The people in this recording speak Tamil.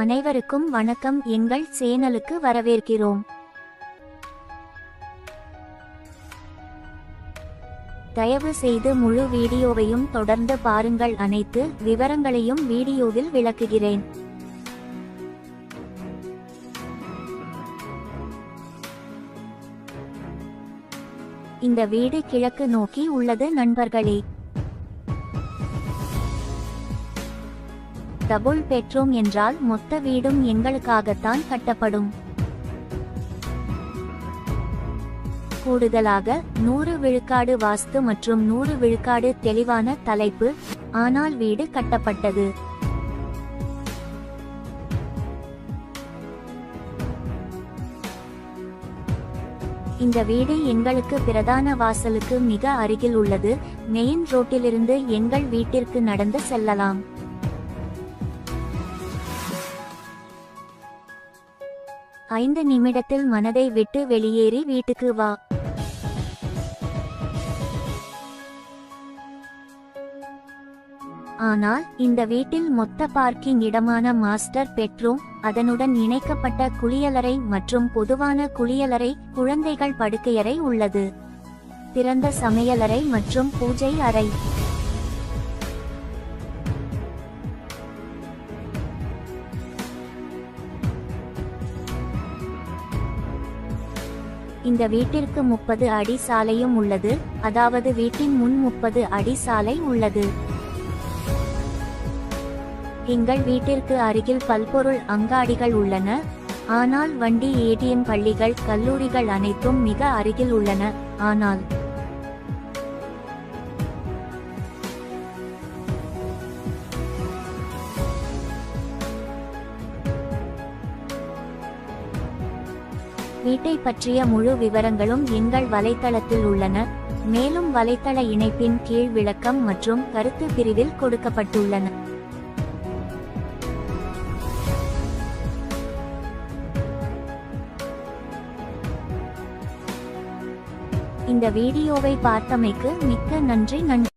அனைவருக்கும் வணக்கம். எங்கள் சேனலுக்கு வரவேற்கிறோம். தயவு செய்து முழு வீடியோவையும் தொடர்ந்து பாருங்கள். அனைத்து விவரங்களையும் வீடியோவில் விளக்குகிறேன். இந்த வீடு கிழக்கு நோக்கி உள்ளது நண்பர்களே. டபுள் பெட்ரூம் என்றால் மொத்த வீடும் எங்களுக்காகத்தான் கட்டப்படும். கூடுதலாக நூறு விழுக்காடு வாஸ்து மற்றும் நூறு விழுக்காடு தெளிவான தலைப்பு ஆனால் வீடு கட்டப்பட்டது. இந்த வீடு எங்களுக்கு பிரதான வாசலுக்கு மிக அருகில் உள்ளது. மெயின் ரோட்டிலிருந்து எங்கள் வீட்டிற்கு நடந்து செல்லலாம். ஐந்து நிமிடத்தில் மனதை விட்டு வெளியேறி வீட்டுக்கு வா. ஆனால் இந்த வீட்டில் மொத்த பார்க்கிங் இடமான மாஸ்டர் பெட்ரூம் அதனுடன் இணைக்கப்பட்ட குளியலறை மற்றும் பொதுவான குளியலறை குழந்தைகள் படுக்கையறை உள்ளது. திறந்த சமையலறை மற்றும் பூஜை அறை. இந்த வீட்டிற்கு முப்பது அடி சாலையும் உள்ளது. அதாவது வீட்டின் முன் முப்பது அடி சாலை உள்ளது. எங்கள் வீட்டிற்கு அருகில் பல்பொருள் அங்காடிகள் உள்ளன. ஆனால் வண்டி ஏடிஎம் பள்ளிகள் கல்லூரிகள் அனைத்தும் மிக அருகில் உள்ளன. ஆனால் வீட்டை பற்றிய முழு விவரங்களும் எங்கள் வலைத்தளத்தில் உள்ளன. மேலும் வலைத்தள இணைப்பின் கீழ் விளக்கம் மற்றும் கருத்து பிரிவில் கொடுக்கப்பட்டுள்ளன. இந்த வீடியோவை பார்த்தமைக்கு மிக்க நன்றி நன்றி.